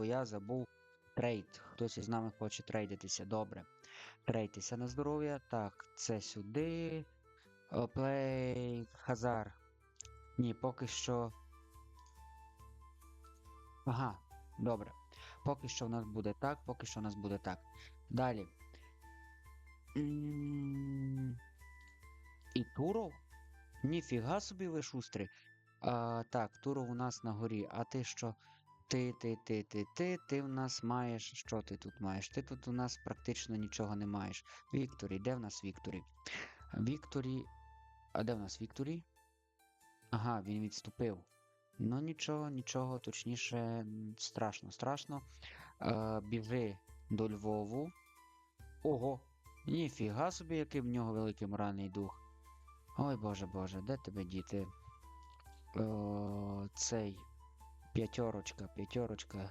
бо я забув трейд. Хтось із нами хоче трейдитися. Добре. Трейдитися на здоров'я. Так, це сюди. Плей Хазар. Ні, поки що. Ага, добре. Поки що в нас буде так, поки що в нас буде так. Далі. І Туров? Ніфіга собі ви шустрі. А, так, Туров у нас на горі. А ти що? Ти, ти, ти, ти, ти, ти в нас маєш. Що ти тут маєш? Ти тут у нас практично нічого не маєш. Вікторі, де в нас Вікторі? Вікторі. А де в нас Вікторі? Ага, він відступив. Ну нічого, нічого, точніше, страшно, страшно. Е, біжи до Львову. Ого! Ніфіга собі, який в нього великий моральний дух. Ой боже боже, де тебе діти? О, цей п'ятерочка, п'ятерочка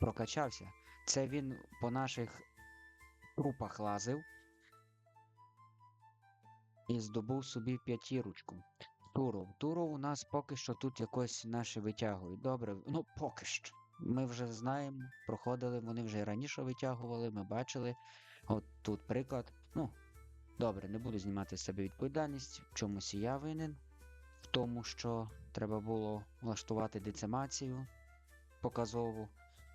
прокачався. Це він по наших трупах лазив і здобув собі п'ятірочку. Туров. Туров у нас поки що тут якось наші витягують. Добре, ну поки що. Ми вже знаємо, проходили, вони вже раніше витягували, ми бачили. От тут приклад. Ну, добре, не буду знімати з себе відповідальність. В чомусь і я винен. В тому, що треба було влаштувати децимацію показову.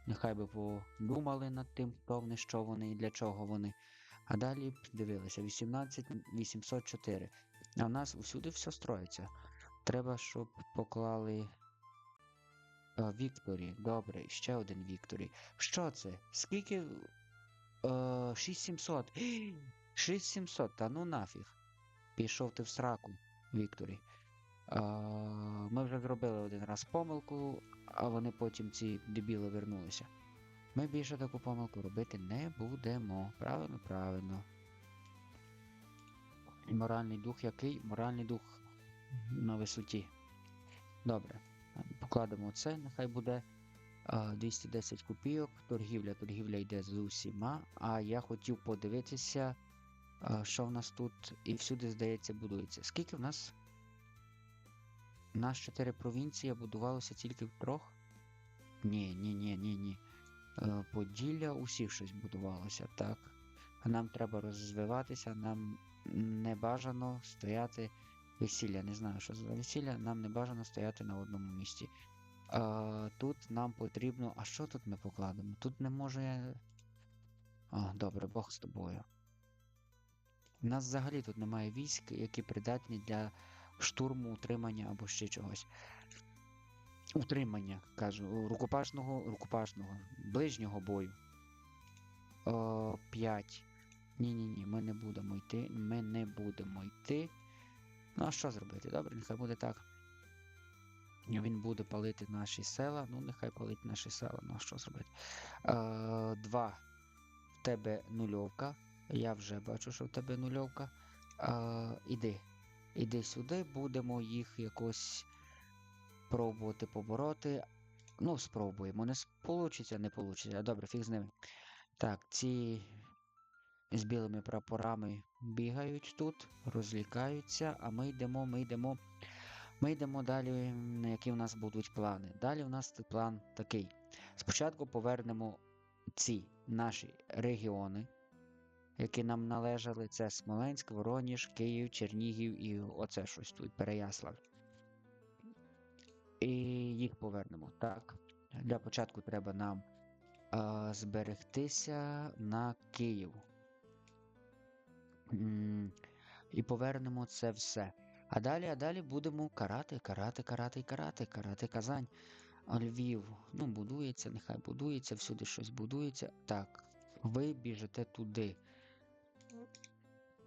Нехай би подумали над тим, вони, що вони і для чого вони. А далі б дивилися 18 804. А в нас усюди все строїться. Треба, щоб поклали. А, Вікторі. Добре, ще один Вікторі. Що це? Скільки? Е, 6700. 6700, та ну нафіг. Пішов ти в сраку, Вікторі. Ми вже зробили один раз помилку, а вони потім ці дебіли вернулися. Ми більше таку помилку робити не будемо. Правильно, правильно. І моральний дух який? Моральний дух на висоті. Добре. Покладемо це, нехай буде 210 копійок. Торгівля, торгівля йде з усіма. А я хотів подивитися, що в нас тут і всюди, здається, будується. Скільки в нас? У нас 4 провінції, будувалося тільки в трьох? Ні, ні, ні, ні, ні. Е, Поділля усіх щось будувалося, так. Нам треба розвиватися, нам не бажано стояти весілля. Не знаю, що за весілля, нам не бажано стояти на одному місці. А, тут нам потрібно. А що тут ми покладемо? Тут не може. А, добре, Бог з тобою. У нас взагалі тут немає військ, які придатні для штурму, утримання або ще чогось. Утримання, кажу, рукопашного, рукопашного, ближнього бою. О, 5. Ні-ні-ні, ми не будемо йти. Ми не будемо йти. Ну, а що зробити? Добре, нехай буде так. Він буде палити наші села. Ну, нехай палить наші села. Ну, а що зробити? Е, два. В тебе нульовка. Я вже бачу, що в тебе нульовка. Е, іди. Іди сюди, будемо їх якось пробувати побороти. Ну, спробуємо. Не вийде, не вийде. Добре, фіг з ними. Так, ці з білими прапорами бігають тут, розлікаються, а ми йдемо, ми йдемо. Ми йдемо далі, які в нас будуть плани. Далі у нас план такий. Спочатку повернемо ці наші регіони, які нам належали. Це Смоленськ, Вороніж, Київ, Чернігів і оце щось тут, Переяслав. І їх повернемо. Так. Для початку треба нам а, зберегтися на Київ. М, І повернемо це все. А далі, а далі будемо карати, карати, карати карати, карати Казань. Львів, ну, будується, нехай будується, всюди щось будується. Так, ви біжите туди.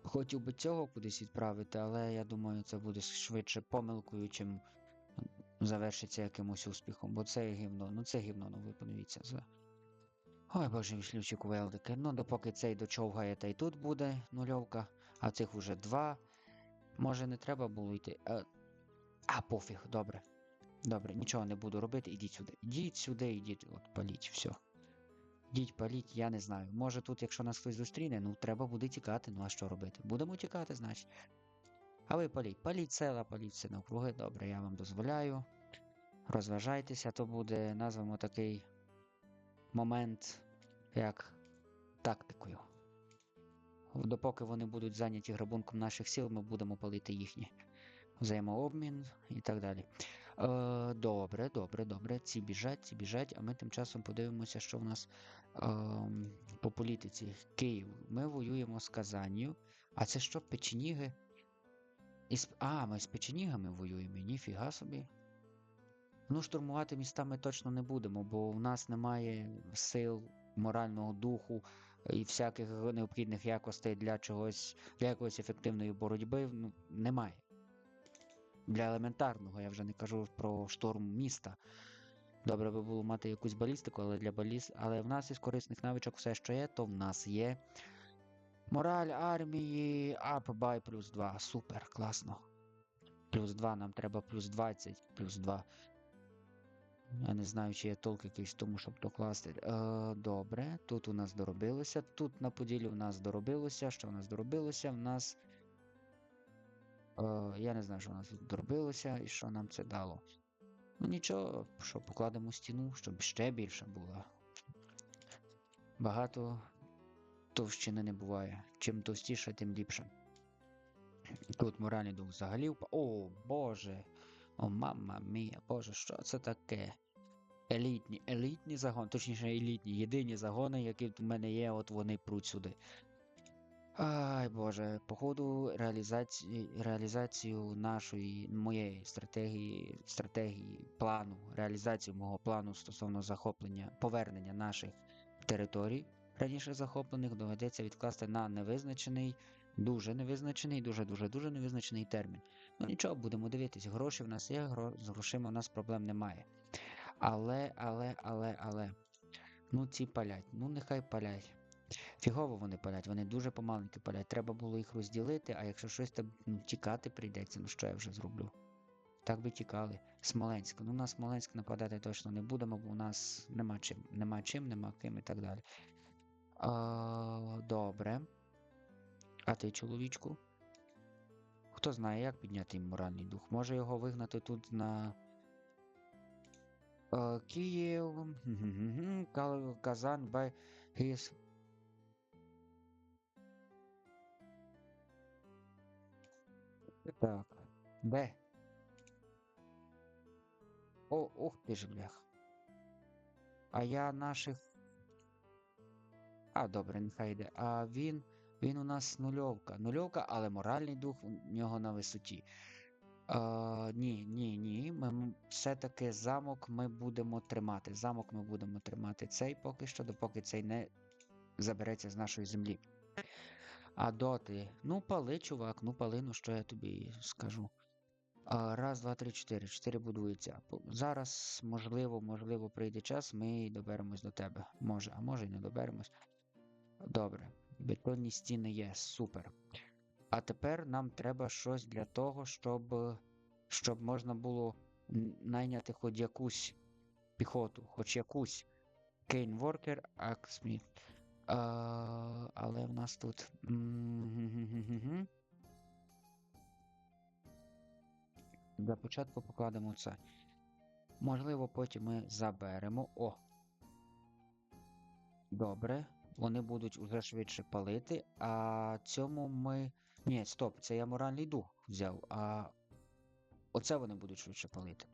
Хотів би цього кудись відправити, але я думаю, це буде швидше помилкою, чим завершиться якимось успіхом. Бо це гівно, ну це гівно, ну ви подивіться. За... Ой, боже, вішлючі кувелдики. Ну, допоки цей дочовгає, та й тут буде нульовка, а цих уже два. Може не треба було йти. А, а пофіг, добре. Добре, нічого не буду робити, ідіть сюди. Ідіть сюди, ідіть, от паліть, все. Ідіть, паліть, я не знаю. Може тут, якщо нас хтось зустріне, ну треба буде тікати, ну а що робити? Будемо тікати, значить. А ви паліть, паліть села, паліть все навкруги, добре, я вам дозволяю. розважайтеся, то буде, назвемо такий момент, як тактикою. Допоки вони будуть зайняті грабунком наших сіл, ми будемо палити їхні взаємообмін і так далі. Е, добре, добре, добре. Ці біжать, ці біжать, а ми тим часом подивимося, що в нас е, по політиці. Київ. Ми воюємо з Казанню. А це що, печеніги? Із... А, ми з печенігами воюємо. Ніфіга собі. Ну, штурмувати міста ми точно не будемо, бо в нас немає сил, морального духу і всяких необхідних якостей для чогось, для якоїсь ефективної боротьби. Ну, немає. Для елементарного, я вже не кажу про штурм міста. Добре би було мати якусь балістику, але для баліст... Але в нас із корисних навичок все, що є, то в нас є. Мораль армії up by плюс 2. Супер, класно. Плюс 2, нам треба плюс 20, плюс 2. Я не знаю, чи є толк якийсь тому, щоб докласти. Е, добре, тут у нас доробилося. Тут на поділі у нас доробилося. Що у нас доробилося? В нас. Е, я не знаю, що нас тут доробилося і що нам це дало. Ну нічого, що покладемо стіну, щоб ще більше було. Багато товщини не буває. Чим товстіше, тим ліпше. Тут моральний дух взагалі впав. О, Боже! О, мама мія, Боже, що це таке? Елітні, елітні загони, точніше, елітні, єдині загони, які в мене є, от вони пруть сюди. Ай, Боже, походу реалізацію, реалізацію нашої, моєї стратегії, стратегії, плану, реалізацію мого плану стосовно захоплення, повернення наших територій, раніше захоплених, доведеться відкласти на невизначений, дуже невизначений, дуже-дуже дуже невизначений термін. Ну нічого, будемо дивитись, гроші в нас є, з грошима у нас проблем немає. Але, але, але, але. Ну ці палять, ну нехай палять. Фігово вони палять, вони дуже помаленьки палять. Треба було їх розділити, а якщо щось там ну, тікати прийдеться, ну що я вже зроблю? Так би тікали. Смоленськ. Ну на Смоленськ нападати точно не будемо, бо у нас нема чим, нема чим, нема ким і так далі. А, добре. А ти, чоловічку? Хто знає, як підняти їм моральний дух? Може його вигнати тут на. Е, Київ. Казан by his Так. Б. О, ух ти ж, блях. А я наших. А, добре, нехай йде. А він. Він у нас нульовка. Нульовка, але моральний дух у нього на висоті. А, ні, ні, ні. Ми все-таки замок ми будемо тримати. Замок ми будемо тримати цей поки що, допоки цей не забереться з нашої землі. А доти. Ну, пали, чувак, ну пали, ну що я тобі скажу. Раз, два, три, чотири. Чотири будується. Зараз, можливо, можливо, прийде час, ми доберемось до тебе. Може, а може й не доберемось. Добре. Бетонні стіни є, супер. А тепер нам треба щось для того, щоб, щоб можна було найняти хоч якусь піхоту, хоч якусь. Кейн Воркер, Аксміт. А, але в нас тут. Для початку покладемо це. Можливо, потім ми заберемо. О! Добре. Вони будуть уже швидше палити. А цьому ми. Ні, стоп, це я моральний дух взяв. А оце вони будуть швидше палити.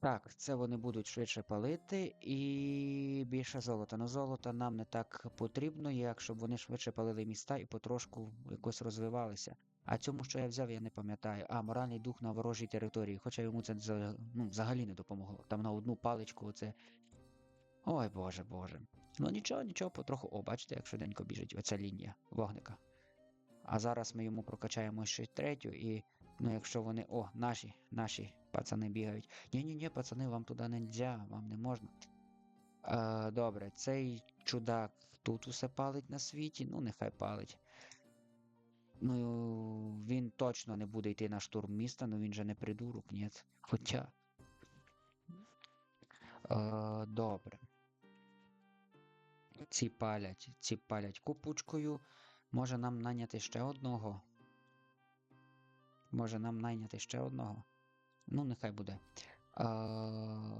Так, це вони будуть швидше палити і більше золота. Но золота нам не так потрібно, як щоб вони швидше палили міста і потрошку якось розвивалися. А цьому, що я взяв, я не пам'ятаю. А, моральний дух на ворожій території, хоча йому це ну, взагалі не допомогло. Там на одну паличку оце. Ой боже боже. Ну нічого, нічого, потроху. О, бачите, як швиденько біжить оця лінія вогника. А зараз ми йому прокачаємо ще третю, і ну, якщо вони. О, наші, наші пацани бігають. Ні-ні-ні, пацани, вам туди не можна, вам не можна. Е, добре, цей чудак тут усе палить на світі, ну нехай палить. Ну, він точно не буде йти на штурм міста, ну він же не придурок, ні. Хоча. Е, добре. Ці палять, ці палять купучкою. Може нам найняти ще одного? Може нам найняти ще одного? Ну, нехай буде. А,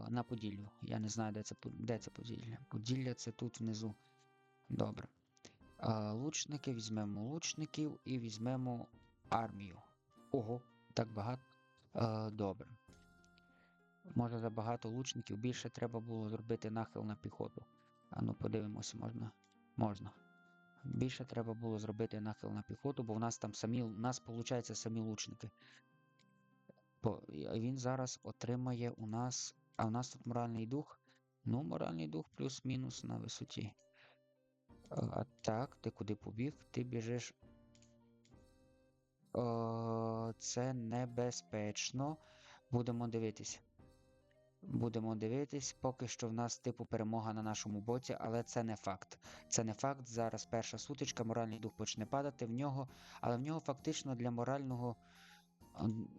на Поділлю. Я не знаю, де це, де це Поділля. Поділля це тут внизу. Добре. А, лучники візьмемо лучників і візьмемо армію. Ого, так багато. А, добре. Може забагато лучників, більше треба було зробити нахил на піхоту. А ну подивимося, можна. Можна. Більше треба було зробити нахил на піхоту, бо в нас там самі, у нас, виходить, самі лучники. Бо він зараз отримає у нас. А у нас тут моральний дух. Ну, моральний дух плюс-мінус на висоті. А, так, ти куди побіг? Ти біжиш. О, це небезпечно. Будемо дивитися. Будемо дивитись, поки що в нас типу перемога на нашому боці, але це не факт. Це не факт. Зараз перша сутичка, моральний дух почне падати в нього, але в нього фактично для морального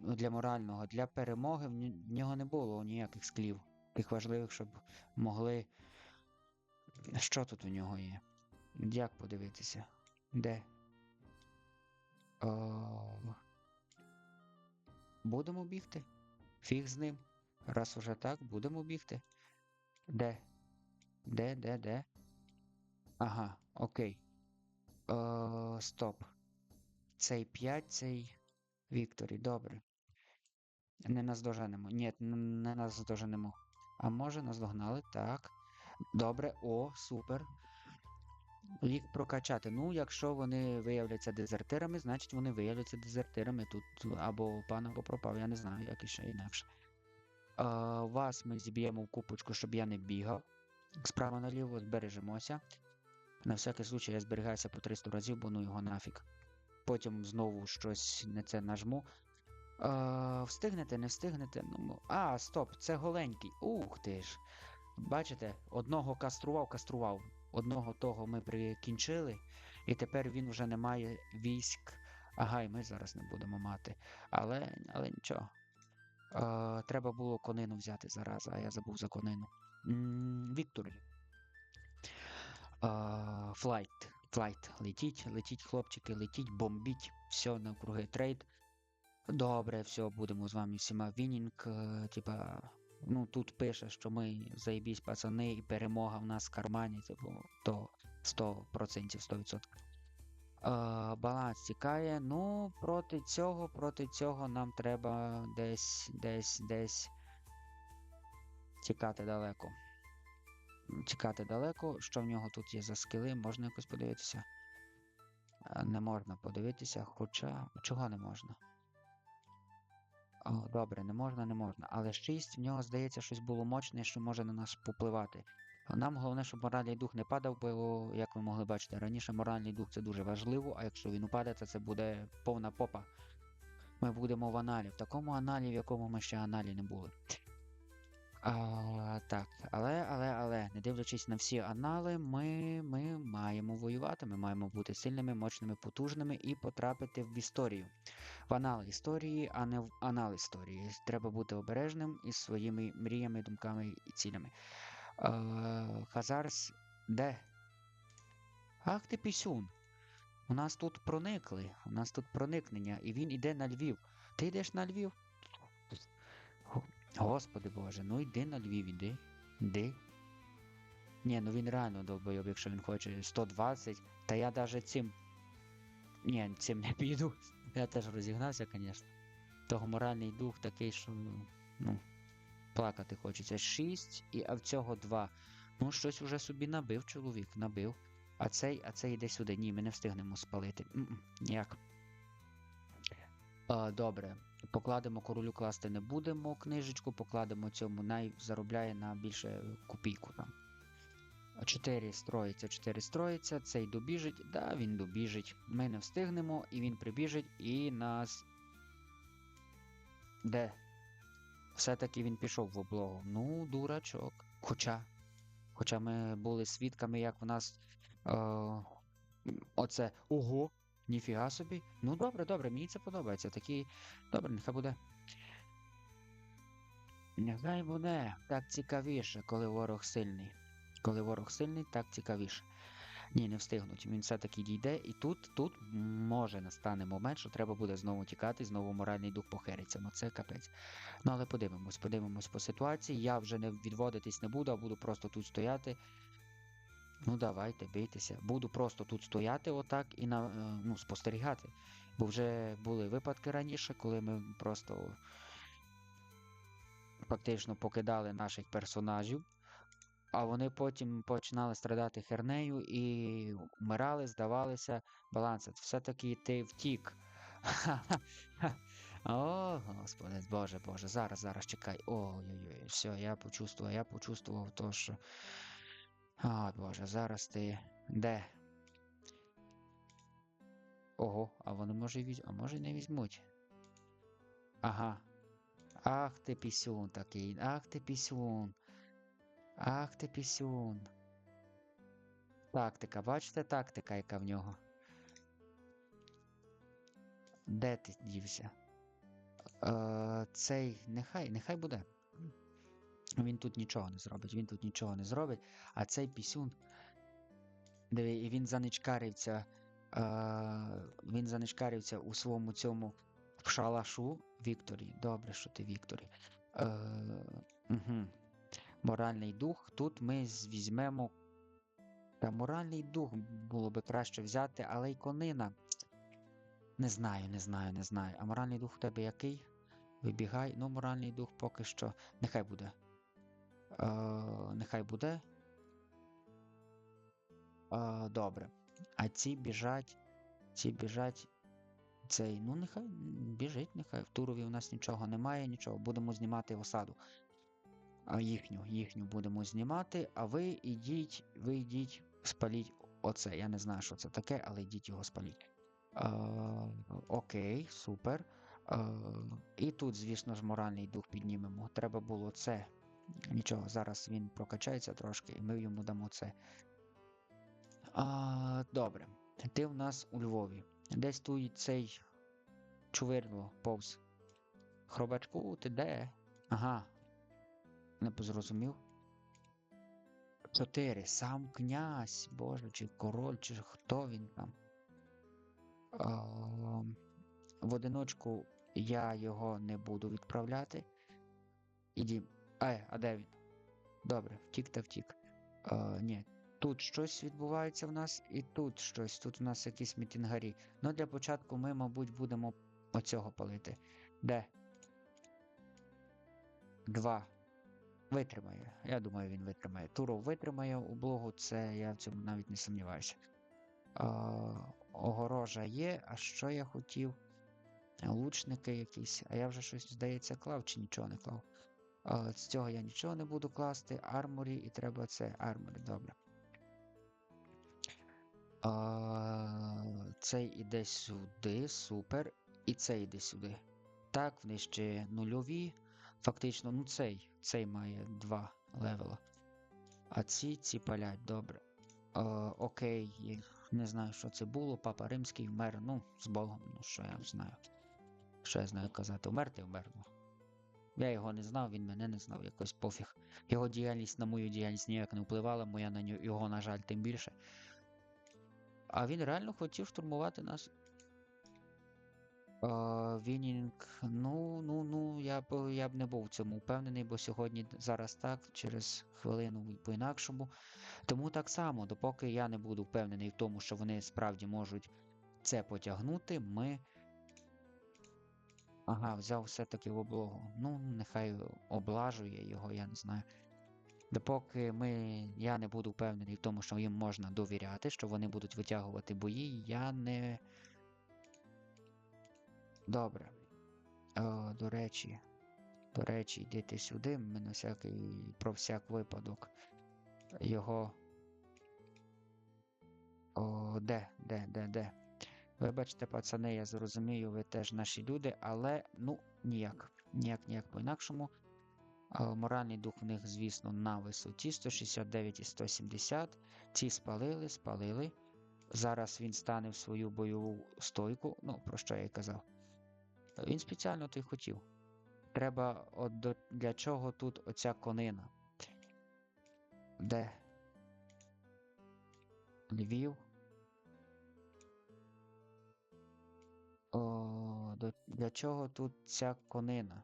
для морального, для перемоги в нього не було ніяких склів, таких важливих, щоб могли. Що тут у нього є? Як подивитися? Де? О... Будемо бігти? Фіг з ним. Раз уже так, будемо бігти. Де? Де, де, де? Ага, окей. О, стоп. Цей 5, цей Вікторі, добре. Не наздоженемо. Ні, не наздоженемо. А може наздогнали? Так. Добре, о, супер. Їх прокачати. Ну, якщо вони виявляться дезертирами, значить вони виявляться дезертирами. Тут або пан, або пропав, я не знаю, як іще інакше. Вас ми зіб'ємо в купочку, щоб я не бігав. Справа наліво збережемося. На всякий случай я зберігаюся по 300 разів, бо ну його нафіг. Потім знову щось не це нажму. А, встигнете, не встигнете. Ну, а, стоп, це голенький. Ух ти ж. Бачите, одного кастрував, кастрував. Одного того ми прикінчили, і тепер він вже не має військ. Ага, і ми зараз не будемо мати. Але, але нічого. Е, треба було конину взяти зараз, а я забув за конину. Віктор. Флайт. Флайт. Летіть, летіть, хлопчики, летіть, бомбіть. Все навкруги трейд. Добре, все, будемо з вами всіма вінінг. е, Типа, ну тут пише, що ми заєбісь пацани і перемога в нас в кармані, типу, то 100%, 100%. Е, баланс тікає. Ну, проти цього, проти цього нам треба десь, десь, десь тікати далеко. Тікати далеко. Що в нього тут є за скіли? Можна якось подивитися? Е, Не можна подивитися, хоча. Чого не можна? О, добре, не можна, не можна. Але 6 в нього, здається, щось було мощне, що може на нас попливати. Нам головне, щоб моральний дух не падав, бо, як ви могли бачити, раніше моральний дух це дуже важливо, а якщо він упаде, то це буде повна попа. Ми будемо в аналі, в такому аналі, в якому ми ще аналі не були. А, так, але, але, але, не дивлячись на всі анали, ми, ми маємо воювати, ми маємо бути сильними, мощними, потужними і потрапити в історію. В анал історії, а не в анал історії. Треба бути обережним із своїми мріями, думками і цілями. Е, Хазарс, де? Ах ти пісюн. У нас тут проникли, у нас тут проникнення, і він іде на Львів. Ти йдеш на Львів? Господи Боже, ну йди на Львів, іди. Іди. Ні, ну він реально долбойоб, якщо він хоче 120, та я даже цим. Ні, цим не піду. Я теж розігнався, звісно. Того моральний дух такий, що ну, плакати хочеться. 6, і, а в цього 2. Ну, щось уже собі набив чоловік, набив. А цей, а цей йде сюди. Ні, ми не встигнемо спалити. Ніяк. Добре. Покладемо королю класти не будемо книжечку, покладемо цьому, най заробляє на більше копійку там. 4 строїться, 4 строїться, цей добіжить, да, він добіжить. Ми не встигнемо, і він прибіжить, і нас. Де? Все-таки він пішов в облогу. Ну, дурачок. Хоча. Хоча ми були свідками, як в нас. Е, оце. Ого! Ніфіга собі. Ну добре, добре, мені це подобається. Такий. Добре, нехай буде. Нехай буде так цікавіше, коли ворог сильний. Коли ворог сильний, так цікавіше. Ні, не встигнуть. Він все-таки дійде, і тут, тут може настане момент, що треба буде знову тікати, знову моральний дух похериться. Ну це капець. Ну але подивимось, подивимось по ситуації. Я вже не відводитись не буду, а буду просто тут стояти. Ну давайте, бійтеся. Буду просто тут стояти отак і на, е, ну, спостерігати. Бо вже були випадки раніше, коли ми просто фактично покидали наших персонажів, а вони потім починали страдати хернею і вмирали, здавалися. Баланс, все-таки ти втік. О, господи, Боже, Боже, зараз, зараз чекай. Ой-ой-ой, все, я почувствував, я почувствував то, що. О, Боже, зараз ти. Де? Ого, а вони може візьмуть, а може не візьмуть. Ага. Ах ти пісюн такий, ах ти пісюн. Ах ти пісюн. Тактика, бачите, тактика, яка в нього. Де ти дівся? Е, цей, нехай, нехай буде. Він тут нічого не зробить, він тут нічого не зробить, а цей пісюн. Диви, і він заничкарився. Е, він заничкарився у своєму цьому шалашу Вікторі. Добре, що ти Вікторі. Е, угу. Моральний дух. Тут ми візьмемо. Та моральний дух було би краще взяти, але й конина. Не знаю, не знаю, не знаю. А моральний дух у тебе який? Вибігай. Ну, моральний дух поки що. Нехай буде. Е, нехай буде. Е, добре. А ці біжать. Ці біжать. Цей, ну нехай біжить, нехай. В Турові у нас нічого немає, нічого. Будемо знімати осаду. А їхню, їхню будемо знімати. А ви йдіть, ви йдіть, спаліть оце. Я не знаю, що це таке, але йдіть його спаліть. Е, окей, супер. Е, і тут, звісно ж, моральний дух піднімемо. Треба було це. Нічого, зараз він прокачається трошки, і ми йому дамо це. А, добре. Ти в нас у Львові. Десь тут цей чувирло повз. Хробачку, ти де? Ага. Не позрозумів. Чотири. Сам князь, боже, чи король, чи хто він там. А, в одиночку я його не буду відправляти. Іді. Е, а де він? Добре, втік та втік. А, ні, тут щось відбувається в нас, і тут щось. Тут у нас якісь мітингарі. Ну, для початку ми, мабуть, будемо оцього палити. Де? Два. Витримає. Я думаю, він витримає. Туров витримає у блогу, це я в цьому навіть не сумніваюся. Огорожа є, а що я хотів? Лучники якісь, а я вже щось, здається, клав чи нічого не клав. З цього я нічого не буду класти. Арморі, і треба це арморі, добре. А, цей іде сюди, супер. І цей іде сюди. Так, вони ще нульові. Фактично, ну цей, цей має два левела. А ці ці палять, добре. Е, окей, не знаю, що це було. Папа Римський вмер, ну, з Богом, ну що я знаю. Що я знаю казати? Умерти вмер. Ну. Я його не знав, він мене не знав, якось пофіг. Його діяльність на мою діяльність ніяк не впливала, моя на нього, його, на жаль, тим більше. А він реально хотів штурмувати нас. Вінінг, ну, ну, ну, я б, я б не був в цьому впевнений, бо сьогодні зараз так, через хвилину по-інакшому. Тому так само, допоки я не буду впевнений в тому, що вони справді можуть це потягнути, ми. Ага, взяв все-таки в облогу. Ну, нехай облажує його, я не знаю. Допоки ми, я не буду впевнений в тому, що їм можна довіряти, що вони будуть витягувати бої, я не. Добре. О, до речі, до речі, йдите сюди, ми на всякий, про всяк випадок. Його. О, де, де, де, де? Вибачте, пацани, я зрозумію, ви теж наші люди, але ну ніяк. Ніяк, ніяк по-інакшому. Е, Моральний дух в них, звісно, на висоті 169 і 170. Ці спалили, спалили. Зараз він стане в свою бойову стойку. Ну, про що я й казав. Він спеціально то хотів. Треба от до, для чого тут оця конина? Де? Львів. О, до, для чого тут ця конина?